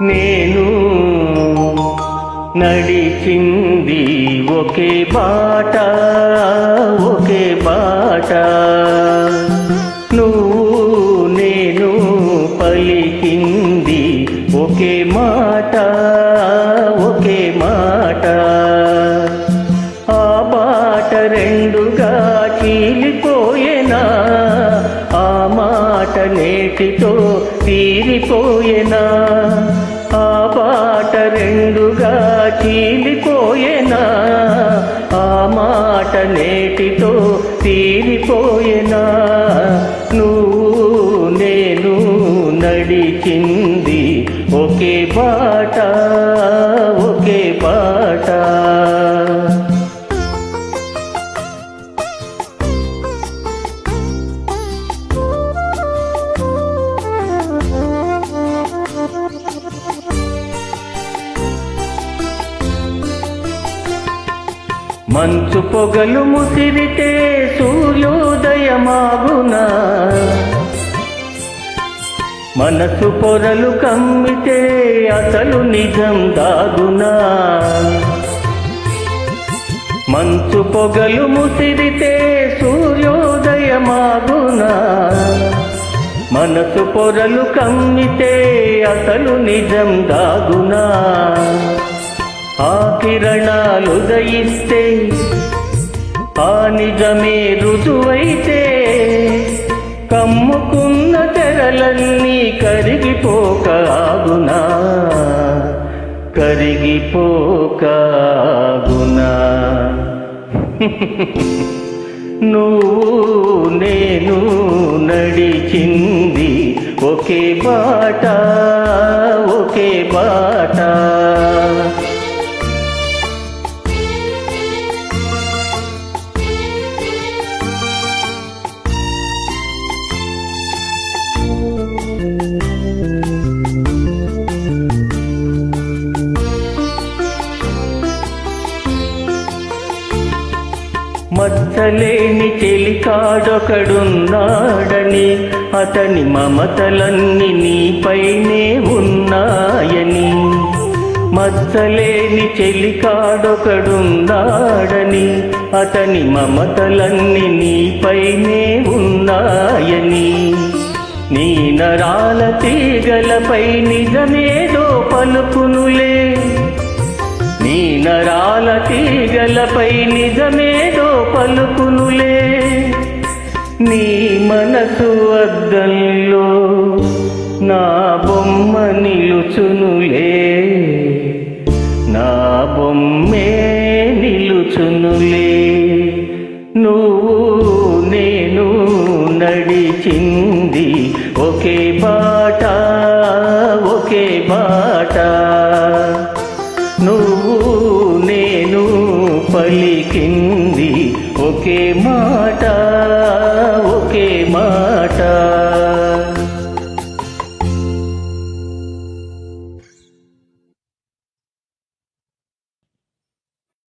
నేను నడిచింది ఒకే బాట ఒకే బాట. నువ్వు నేను పలికింది ఒకే మాట ఒకే మాట. ఆ బాట రెండుగా చీలిపోయేనా? ఆ మాట నేటితో తీరిపోయేనా? రెండుగా చీలిపోయేనా? ఆ మాట నేటితో తీరిపోయేనా? నువ్వు నేను నడిచింది ఒకే బాట ఒకే బాట మంచు పొగలు ముసిరితే సూర్యోదయమాగునా. మనసు పొరలు కమ్మితే అసలు నిజం దాగునా. మంచు పొగలు ముసిరితే సూర్యోదయమాగునా. మనసు పొరలు కమ్మితే అసలు నిజం దాగునా. ఆ కిరణాలు దయిస్తే ఆ నిజమే రుజువైతే కమ్ముకున్న తెరలన్నీ కరిగిపోక ఆగునా కరిగిపోక ఆగునా. నువ్వు నేను నడిచింది ఒకే బాట. మచ్చలేని చెలికాడొకడున్నాడని అతని మమతలన్నీ నీపైనే ఉన్నాయని. మచ్చలేని చెలికాడొకడున్నాడని అతని మమతలన్నీ నీపైనే ఉన్నాయని. నీ నరాల తీగలపై నిజమేదో పలుకునులే. నీ నరాల తీగలపై నిజమే పలుకునులే నీ మనసు అద్దంలో నా బొమ్మ నిలుచునులే. నా బొమ్మే నిలుచునులే. నువ్వు నేను నడిచింది ఒకే బాట ఒకే బాట. నువ్వు నేను పలికింది ఒకే మాట